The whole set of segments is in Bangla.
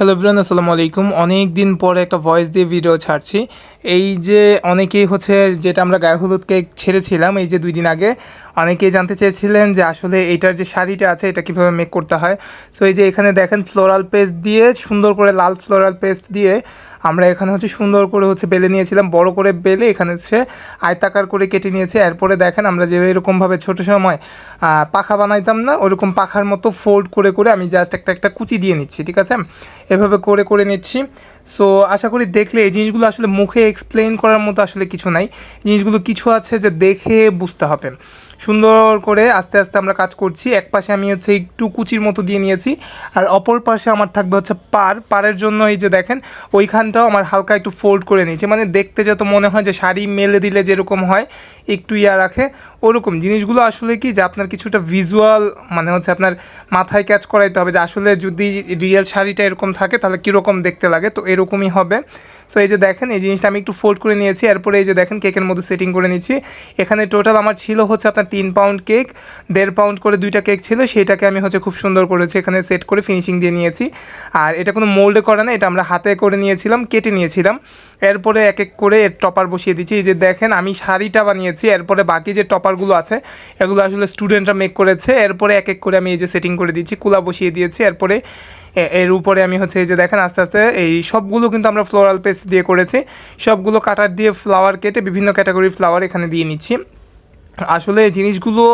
হ্যালো ব্রান আসসালামু আলাইকুম। অনেক দিন পরে একটা ভয়েস দিয়ে ভিডিও ছাড়ছি। এই যে অনেকেই হচ্ছে যেটা আমরা গায়ে হলুদ কেক ছেড়েছিলাম, এই যে দুই দিন আগে অনেকেই জানতে চেয়েছিলেন যে আসলে এইটার যে শাড়িটা আছে, এটা কীভাবে মেক করতে হয়। সো এই যে এখানে দেখেন ফ্লোরাল পেস্ট দিয়ে, সুন্দর করে লাল ফ্লোরাল পেস্ট দিয়ে আমরা এখানে হচ্ছে সুন্দর করে হচ্ছে বেলে নিয়েছিলাম, বড় করে বেলে এখানে হচ্ছে আয়তাকার করে কেটে নিয়েছে। এরপরে দেখেন আমরা যে এরকমভাবে ছোটো সময় পাখা বানাইতাম না, ওরকম পাখার মতো ফোল্ড করে করে আমি জাস্ট একটা একটা কুচি দিয়ে নিচ্ছি, ঠিক আছে? এভাবে করে করে নিচ্ছি। সো আশা করি দেখলে এই জিনিসগুলো আসলে মুখে এক্সপ্লেন করার মতো আসলে কিছু নাই। জিনিসগুলো কিছু আছে যে দেখে বুঝতে হবে। সুন্দর করে আস্তে আস্তে আমরা কাজ করছি। এক পাশে আমি হচ্ছে একটু কুচির মতো দিয়ে নিয়েছি, আর অপর পাশে আমার থাকবে হচ্ছে পার। পারের জন্য এই যে দেখেন, ওইখানটাও আমার হালকা একটু ফোল্ড করে নিয়েছি। মানে দেখতে যত মনে হয় যে শাড়ি মেলে দিলে যেরকম হয়, একটু ইয়া রাখে। ওরকম জিনিসগুলো আসলে কি যে আপনার কিছুটা ভিজুয়াল মানে হচ্ছে আপনার মাথায় ক্যাচ করাইতে হবে যে আসলে যদি রিয়েল শাড়িটা এরকম থাকে তাহলে কীরকম দেখতে লাগে। তো এরকমই হবে। সো এই যে দেখেন, এই জিনিসটা আমি একটু ফোল্ড করে নিয়েছি। এরপরে এই যে দেখেন কেকের মধ্যে সেটিং করে নিচ্ছি। এখানে টোটাল আমার ছিল হচ্ছে আপনার তিন পাউন্ড কেক দেড় পাউন্ড করে দুইটা কেক ছিল, সেটাকে আমি হচ্ছে খুব সুন্দর করেছি এখানে সেট করে ফিনিশিং দিয়ে নিয়েছি। আর এটা কোনো মোল্ডে করা না, এটা আমরা হাতে করে নিয়েছিলাম, কেটে নিয়েছিলাম। এরপরে এক এক করে এর টপার বসিয়ে দিচ্ছি। এই যে দেখেন, আমি শাড়িটা বানিয়েছি, এরপরে বাকি যে টপারগুলো আছে, এগুলো আসলে স্টুডেন্টরা মেক করেছে। এরপরে এক এক করে আমি এই যে সেটিং করে দিচ্ছি, কুলা বসিয়ে দিয়েছি। এরপরে এর উপরে আমি হচ্ছে এই যে দেখেন, আস্তে আস্তে এই সবগুলো কিন্তু আমরা ফ্লোরাল পেস্ট দিয়ে করেছি। সবগুলো কাটার দিয়ে ফ্লাওয়ার কেটে বিভিন্ন ক্যাটাগরির ফ্লাওয়ার এখানে দিয়ে নিচ্ছি। আসলে জিনিসগুলো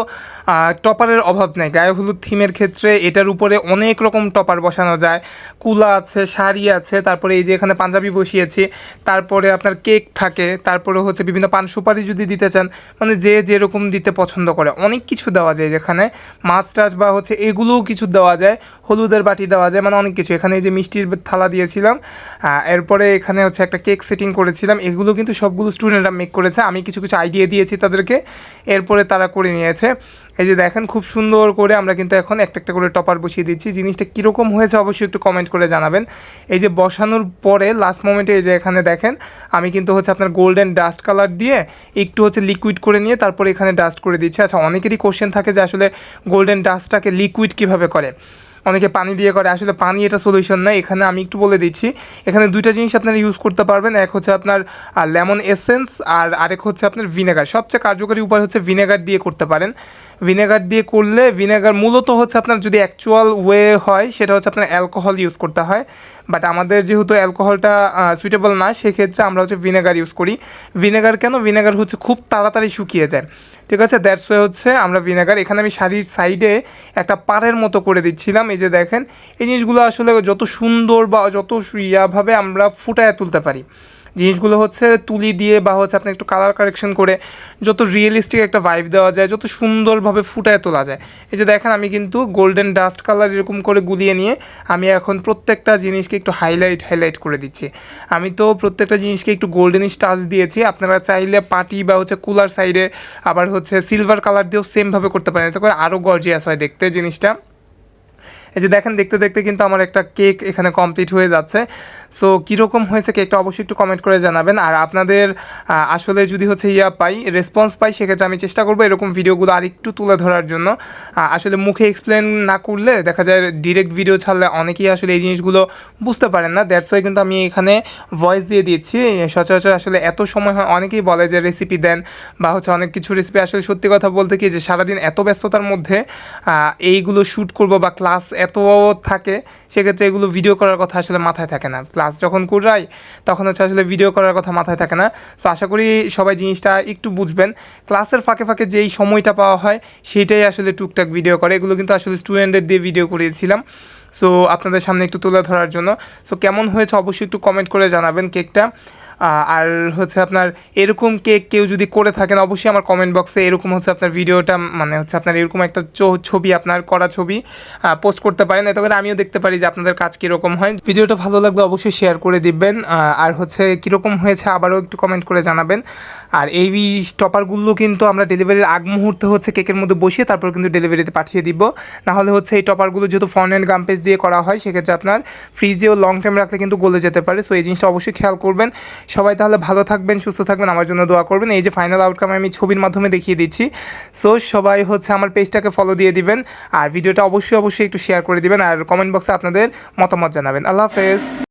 টপারের অভাব নেই। গায়ে হলুদ থিমের ক্ষেত্রে এটার উপরে অনেক রকম টপার বসানো যায়। কুলা আছে, শাড়ি আছে, তারপরে এই যে এখানে পাঞ্জাবি বসিয়েছি, তারপরে আপনার কেক থাকে, তারপরে হচ্ছে বিভিন্ন পান সুপারি যদি দিতে চান মানে যে যেরকম দিতে পছন্দ করে। অনেক কিছু দেওয়া যায় যেখানে। মাছ টাছ বা হচ্ছে এগুলোও কিছু দেওয়া যায়, হলুদের বাটি দেওয়া যায় মানে অনেক কিছু। এখানে এই যে মিষ্টির থালা দিয়েছিলাম এরপরে এখানে হচ্ছে একটা কেক সেটিং করেছিলাম। এগুলো কিন্তু সবগুলো স্টুডেন্টরা মেক করেছে। আমি কিছু কিছু আইডিয়া দিয়েছি তাদেরকে। এরপরে তারা করে নিয়েছে। এই যে দেখেন, খুব সুন্দর করে আমরা কিন্তু এখন একটা একটা করে টপার বসিয়ে দিচ্ছি। জিনিসটা কীরকম হয়েছে অবশ্যই একটু কমেন্ট করে জানাবেন। এই যে বসানোর পরে লাস্ট মোমেন্টে এই যে এখানে দেখেন, আমি কিন্তু হচ্ছে আপনার গোল্ডেন ডাস্ট কালার দিয়ে একটু হচ্ছে লিকুইড করে নিয়ে তারপরে এখানে ডাস্ট করে দিচ্ছি। আচ্ছা অনেকেরই কোশ্চেন থাকে যে আসলে গোল্ডেন ডাস্টটাকে লিকুইড কীভাবে করে? অনেকে পানি দিয়ে করে। আসলে পানি এটা সলিউশন না, এখানে আমি একটু বলে দিচ্ছি। এখানে দুইটা জিনিস আপনারা ইউজ করতে পারবেন। এক হচ্ছে আপনার লেমন এসেন্স আর আরেক হচ্ছে আপনার ভিনেগার সবচেয়ে কার্যকরী উপায় হচ্ছে ভিনেগার দিয়ে করতে পারেন। ভিনেগার দিয়ে করলে ভিনেগার মূলত হচ্ছে আপনার যদি অ্যাকচুয়াল ওয়ে হয়, সেটা হচ্ছে আপনার অ্যালকোহল ইউজ করতে হয়। বাট আমাদের যেহেতু অ্যালকোহলটা সুইটেবল না, সেক্ষেত্রে আমরা হচ্ছে ভিনেগার ইউজ করি। ভিনেগার কেন? ভিনেগার হচ্ছে খুব তাড়াতাড়ি শুকিয়ে যায়। ঠিক আছে? দ্যাটস ওয়ে হচ্ছে আমরা ভিনেগার এখানে আমি শাড়ির সাইডে একটা পাড়ের মতো করে দিচ্ছিলাম। এই যে দেখেন, এই জিনিসগুলো আসলে যত সুন্দর বা যত ইয়াভাবে আমরা ফুটায় তুলতে পারি। জিনিসগুলো হচ্ছে তুলি দিয়ে বা হচ্ছে আপনি একটু কালার কারেকশন করে যত রিয়েলিস্টিক একটা ভাইব দেওয়া যায়, যত সুন্দরভাবে ফুটায় তোলা যায়। এই যে দেখেন, আমি কিন্তু গোল্ডেন ডাস্ট কালার এরকম করে গুলিয়ে নিয়ে আমি এখন প্রত্যেকটা জিনিসকে একটু হাইলাইট হাইলাইট করে দিচ্ছি। আমি তো প্রত্যেকটা জিনিসকে একটু গোল্ডেনিশ টাচ দিয়েছি। আপনারা চাইলে পাটি বা হচ্ছে কুলার সাইডে আবার হচ্ছে সিলভার কালার দিয়েও সেমভাবে করতে পারেন। এতে করে আরও গর্জিয়াস হয় দেখতে জিনিসটা। এই যে দেখেন, দেখতে দেখতে কিন্তু আমার একটা কেক এখানে কমপ্লিট হয়ে যাচ্ছে। সো কীরকম হয়েছে কেকটা অবশ্যই একটু কমেন্ট করে জানাবেন। আর আপনাদের আসলে যদি হচ্ছে ইয়া পাই রেসপন্স পাই, সেক্ষেত্রে আমি চেষ্টা করব এরকম ভিডিওগুলো আর একটু তুলে ধরার জন্য। আসলে মুখে এক্সপ্লেন না করলে দেখা যায় ডিরেক্ট ভিডিও ছাড়লে অনেকেই আসলে এই জিনিসগুলো বুঝতে পারেন না। দ্যাটস ওয়াই কিন্তু আমি এখানে ভয়েস দিয়ে দিচ্ছি। সচরাচর আসলে এত সময় হয়, অনেকেই বলে যে রেসিপি দেন বা হচ্ছে অনেক কিছু রেসিপি আসলে সত্যি কথা বলতে কি যে সারাদিন এত ব্যস্ততার মধ্যে এইগুলো শ্যুট করব বা ক্লাস এত থাকে, সেক্ষেত্রে এগুলো ভিডিও করার কথা আসলে মাথায় থাকে না। ক্লাস যখন করাই তখন হচ্ছে আসলে ভিডিও করার কথা মাথায় থাকে না। সো আশা করি সবাই জিনিসটা একটু বুঝবেন। ক্লাসের ফাঁকে ফাঁকে যেই সময়টা পাওয়া হয় সেইটাই আসলে টুকটাক ভিডিও করে। এগুলো কিন্তু আসলে স্টুডেন্টদের দিয়ে ভিডিও করিয়েছিলাম সো আপনাদের সামনে একটু তুলে ধরার জন্য। সো কেমন হয়েছে অবশ্যই একটু কমেন্ট করে জানাবেন কেকটা আর হচ্ছে আপনার এরকম কেক কেউ যদি করে থাকেন, অবশ্যই আমার কমেন্ট বক্সে এরকম হচ্ছে আপনার ভিডিওটা মানে হচ্ছে আপনার এরকম একটা ছবি, আপনার করা ছবি পোস্ট করতে পারেন। এত করে আমিও দেখতে পারি যে আপনাদের কাজ কীরকম হয়। ভিডিওটা ভালো লাগলে অবশ্যই শেয়ার করে দিবেন। আর হচ্ছে কীরকম হয়েছে আবারও একটু কমেন্ট করে জানাবেন। আর এই টপারগুলো কিন্তু আমরা ডেলিভারির আগ মুহূর্তে হচ্ছে কেকের মধ্যে বসিয়ে তারপর কিন্তু ডেলিভারিতে পাঠিয়ে দিব। নাহলে হচ্ছে এই টপারগুলো যেহেতু ফন অ্যান্ড গাম্পেজ দিয়ে করা হয়, সেক্ষেত্রে আপনার ফ্রিজেও লং টাইম রাখলে কিন্তু গলে যেতে পারে। সো এই জিনিসটা অবশ্যই খেয়াল করবেন। সবাই তাহলে ভালো থাকবেন, সুস্থ থাকবেন, আমার জন্য দোয়া করবেন। এই যে ফাইনাল আউটকাম আমি ছবির মাধ্যমে দেখিয়ে দিচ্ছি। সো সবাই হচ্ছে আমার পেজটাকে ফলো দিয়ে দিবেন। আর ভিডিওটা অবশ্যই অবশ্যই একটু শেয়ার করে দিবেন। আর কমেন্ট বক্সে আপনাদের মতামত জানাবেন। আল্লাহ হাফেজ।